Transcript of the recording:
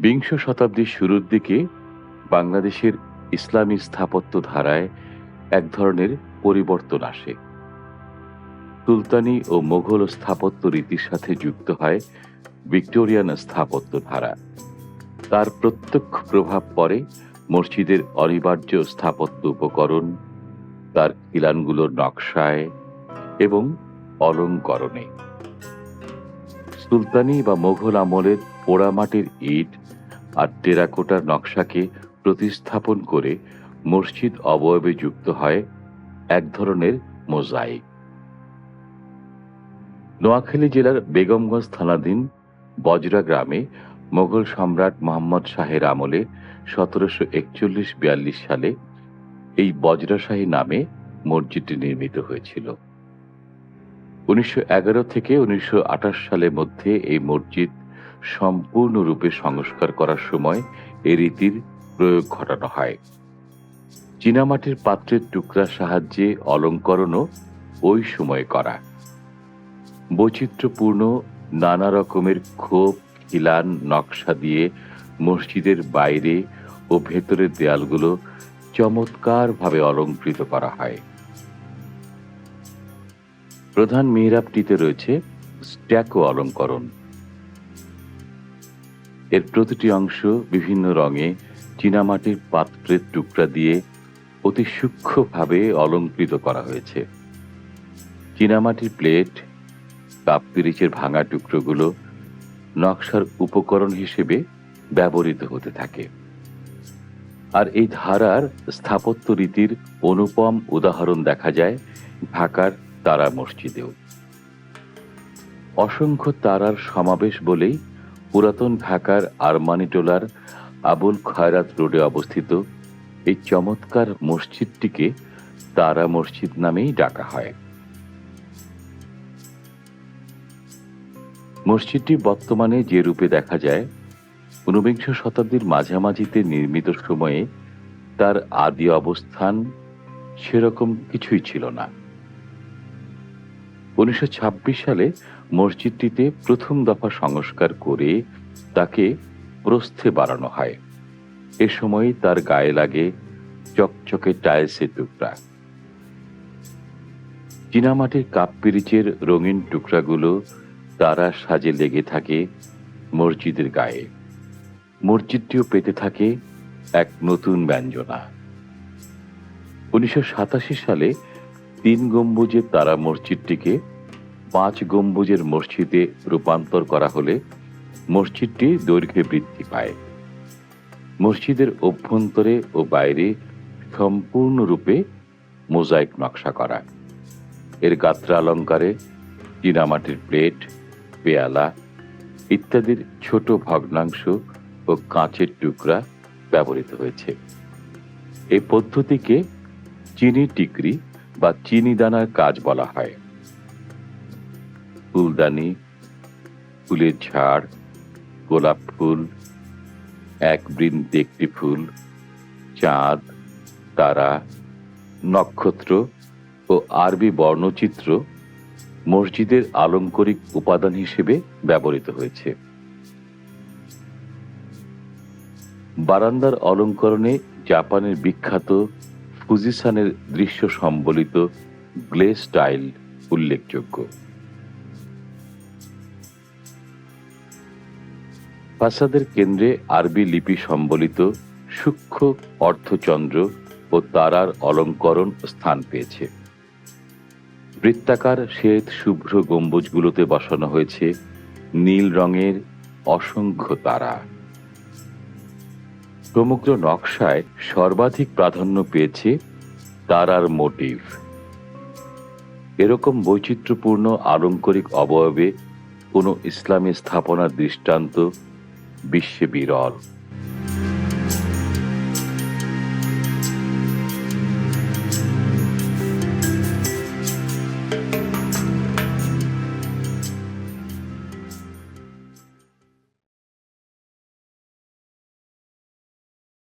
বিংশ শতাব্দীর শুরুর দিকে বাংলাদেশের ইসলামী স্থাপত্য ধারায় এক ধরনের পরিবর্তন আসে। সুলতানি ও মোঘল স্থাপত্য রীতির সাথে যুক্ত হয় ভিক্টোরিয়ান স্থাপত্য ধারা। তার প্রত্যক্ষ প্রভাব পড়ে মসজিদের অনিবার্য স্থাপত্য উপকরণ, তার খিলানগুলোর নকশায় এবং অলঙ্করণে। সুলতানি বা মোঘল আমলের পোড়ামাটির ইট আর টেরাকোটার নকশাকে প্রতিস্থাপন করে মসজিদ অবয়বে যুক্ত হয় এক ধরনের মোজাইক। নোয়াখালী জেলার বেগমগঞ্জ থানাধীন বজরা গ্রামে মোগল সম্রাট মোহাম্মদ শাহের আমলে সতেরোশো একচল্লিশ বিয়াল্লিশ সালে এই বজ্রাশাহী নামে মসজিদটি নির্মিত হয়েছিল। উনিশশো এগারো থেকে উনিশশো আঠাশ সালের মধ্যে এই মসজিদ সম্পূর্ণরূপে সংস্কার করার সময় এ রীতির প্রয়োগ ঘটানো হয়। চীনামাটির পাত্রের টুকরা সাহায্যে অলঙ্করণও ওই সময়ে করা। বৈচিত্র্যপূর্ণ, নানা রকমের খোপ, খিলান, নকশা দিয়ে মসজিদের বাইরে ও ভেতরের দেয়ালগুলো চমৎকারভাবে অলঙ্কৃত করা হয়। প্রধান মিহরাবটিতে রয়েছে স্ট্যাকো অলঙ্করণ। এর প্রতিটি অংশ বিভিন্ন রঙে চীনামাটির পাত্রের টুকরা দিয়ে অতি সূক্ষ্মভাবে অলঙ্কৃত করা হয়েছে। চীনামাটির প্লেট কাপ পিরিচের ভাঙা টুকরোগুলো নকশার উপকরণ হিসেবে ব্যবহৃত হতে থাকে। আর এই ধারার স্থাপত্য রীতির অনুপম উদাহরণ দেখা যায় ঢাকার তারা মসজিদেও। অসংখ্য তারার সমাবেশ বলেই পুরাতন ঢাকার আরমানিটোলার আবুল খয়রাত রোডে অবস্থিত এই চমৎকার মসজিদটিকে তারা মসজিদ নামেই ডাকা হয়। মসজিদটি বর্তমানে যে রূপে দেখা যায়, ঊনবিংশ শতাব্দীর মাঝামাঝিতে নির্মিত সময়ে তার আদি অবস্থান সেরকম কিছুই ছিল না। উনিশশো ছাব্বিশ সালে মসজিদটিতে প্রথম দফা সংস্কার করে তাকে প্রস্থে বাড়ানো হয়। এ সময় তার গায়ে লাগে চকচকে টাইলসের টুকরা। চীনামাটির কাপ পিরিচের রঙিন টুকরাগুলো তারা সাজে লেগে থাকে মসজিদের গায়ে। মসজিদটিও পেতে থাকে এক নতুন ব্যঞ্জনা। উনিশশো সাতাশি সালে তিন গম্বুজের তারা মসজিদটিকে পাঁচ গম্বুজের মসজিদে রূপান্তর করা হলে মসজিদটি দৈর্ঘ্যে বৃদ্ধি পায়। মসজিদের অভ্যন্তরে ও বাইরে সম্পূর্ণরূপে মোজাইক নকশা করা। এর গাত্রা অলঙ্কারে চীনামাটির প্লেট, পেয়ালা ইত্যাদির ছোট ভগ্নাংশ ও কাঁচের টুকরা ব্যবহৃত হয়েছে। এই পদ্ধতিকে চিনি টিকরি বা চিনি দানার কাজ বলা হয়। ফুলদানি, ফুলের ঝাড়, গোলাপ ফুল, এক বৃন্দ একটি ফুল, চাঁদ, তারা, নক্ষত্র ও আরবি বর্ণচিত্র মসজিদের আলঙ্করিক উপাদান হিসেবে ব্যবহৃত হয়েছে। বারান্দার অলঙ্করণে জাপানের বিখ্যাত ফুজিসানের দৃশ্য সম্বলিত গ্লে স্টাইল উল্লেখযোগ্য। ফাসাদের কেন্দ্রে আরবি লিপি সম্বলিত সূক্ষ্ম অর্থচন্দ্র ও তারার অলঙ্করণ স্থান পেয়েছে। বৃত্তাকার শ্বেত শুভ্র গম্বুজগুলোতে বসানো হয়েছে নীল রঙের অসংখ্য তারা। সমগ্র নকশায় সর্বাধিক প্রাধান্য পেয়েছে তারার মোটিভ। এরকম বৈচিত্র্যপূর্ণ আলঙ্করিক অবয়বে কোনো ইসলামী স্থাপনার দৃষ্টান্ত বিশ্বে বিরল।